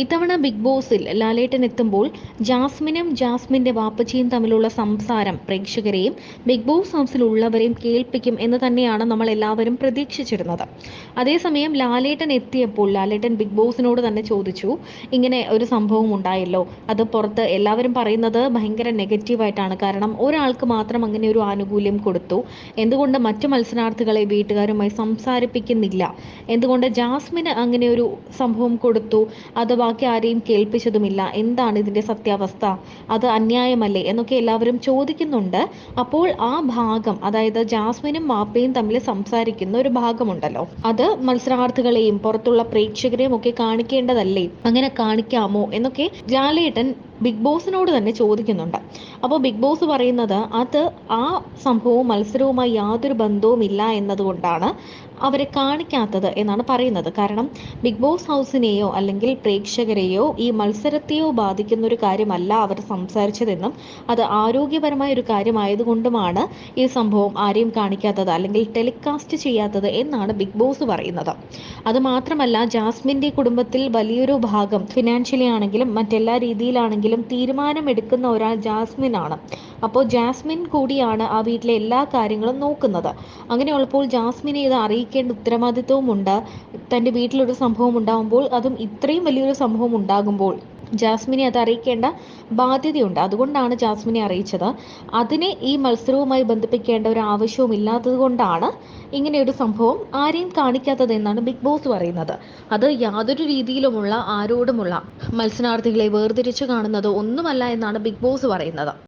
ഇത്തവണ ബിഗ് ബോസിൽ ലാലേട്ടൻ എത്തുമ്പോൾ ജാസ്മിനും ജാസ്മിന്റെ വാപ്പച്ചിയും തമ്മിലുള്ള സംസാരം പ്രേക്ഷകരെയും ബിഗ് ബോസ് ഹൗസിലുള്ളവരെയും കേൾപ്പിക്കും എന്ന് തന്നെയാണ് നമ്മൾ എല്ലാവരും പ്രതീക്ഷിച്ചിരുന്നത്. അതേസമയം ലാലേട്ടൻ എത്തിയപ്പോൾ ലാലേട്ടൻ ബിഗ് ബോസിനോട് തന്നെ ചോദിച്ചു ഇങ്ങനെ ഒരു സംഭവം ഉണ്ടായല്ലോ. അത് പുറത്ത് എല്ലാവരും പറയുന്നത് ഭയങ്കര നെഗറ്റീവായിട്ടാണ് കാരണം ഒരാൾക്ക് മാത്രം അങ്ങനെ ഒരു ആനുകൂല്യം കൊടുത്തു. എന്തുകൊണ്ട് മറ്റു മത്സരാർത്ഥികളെ വീട്ടുകാരുമായി സംസാരിപ്പിക്കുന്നില്ല? എന്തുകൊണ്ട് ജാസ്മിന് അങ്ങനെ ഒരു സംഭവം കൊടുത്തു? അത് ബാക്കി ആരെയും കേൾപ്പിച്ചതുമില്ല. എന്താണ് ഇതിന്റെ സത്യാവസ്ഥ? അത് അന്യായമല്ലേ? എന്നൊക്കെ എല്ലാവരും ചോദിക്കുന്നുണ്ട്. അപ്പോൾ ആ ഭാഗം അതായത് ജാസ്മിനും മാപ്പയും തമ്മിൽ സംസാരിക്കുന്ന ഒരു ഭാഗമുണ്ടല്ലോ. അത് മത്സരാർത്ഥികളെയും പുറത്തുള്ള പ്രേക്ഷകരെയും ഒക്കെ കാണിക്കേണ്ടതല്ലേ? അങ്ങനെ കാണിക്കാമോ? എന്നൊക്കെ ലാലേട്ടൻ ബിഗ് ബോസിനോട് തന്നെ ചോദിക്കുന്നുണ്ട്. അപ്പോൾ ബിഗ് ബോസ് പറയുന്നത് അത് ആ സംഭവവും മത്സരവുമായി യാതൊരു ബന്ധവുമില്ല എന്നതുകൊണ്ടാണ് അവരെ കാണിക്കാത്തത് എന്നാണ് പറയുന്നത്. കാരണം ബിഗ് ബോസ് ഹൗസിനെയോ അല്ലെങ്കിൽ പ്രേക്ഷകരെയോ ഈ മത്സരത്തെയോ ബാധിക്കുന്ന ഒരു കാര്യമല്ല അവർ സംസാരിച്ചതെന്നും അത് ആരോഗ്യപരമായ ഒരു കാര്യമായതുകൊണ്ടുമാണ് ഈ സംഭവം ആരെയും കാണിക്കാത്തത് അല്ലെങ്കിൽ ടെലികാസ്റ്റ് ചെയ്യാത്തത് എന്നാണ് ബിഗ് ബോസ് പറയുന്നത്. അത് മാത്രമല്ല ജാസ്മിന്റെ കുടുംബത്തിൽ വലിയൊരു ഭാഗം ഫിനാൻഷ്യലി ആണെങ്കിലും മറ്റെല്ലാ രീതിയിലാണെങ്കിലും തീരുമാനമെടുക്കുന്ന ഒരാൾ ജാസ്മിൻ ആണ് അപ്പോൾ ജാസ്മിൻ കൂടിയാണ് ആ വീട്ടിലെ എല്ലാ കാര്യങ്ങളും നോക്കുന്നത്. അങ്ങനെയുള്ളപ്പോൾ ജാസ്മിനെ ഇത് അറിയിക്കേണ്ട ഉത്തരവാദിത്വവുമുണ്ട്. തന്റെ വീട്ടിലൊരു സംഭവം ഉണ്ടാകുമ്പോൾ അതും ഇത്രയും വലിയൊരു സംഭവം ഉണ്ടാകുമ്പോൾ ജാസ്മിനെ അത് അറിയിക്കേണ്ട ബാധ്യതയുണ്ട്. അതുകൊണ്ടാണ് ജാസ്മിനെ അറിയിച്ചത്. അതിനെ ഈ മത്സരവുമായി ബന്ധിപ്പിക്കേണ്ട ഒരു ആവശ്യവും ഇല്ലാത്തത് കൊണ്ടാണ് ഇങ്ങനെ ഒരു സംഭവം ആരെയും കാണിക്കാത്തത് എന്നാണ് ബിഗ് ബോസ് പറയുന്നത്. അത് യാതൊരു രീതിയിലുമുള്ള ആരോടുമുള്ള മത്സരാർത്ഥികളെ വേർതിരിച്ചു കാണുന്നത് ഒന്നുമല്ല എന്നാണ് ബിഗ് ബോസ് പറയുന്നത്.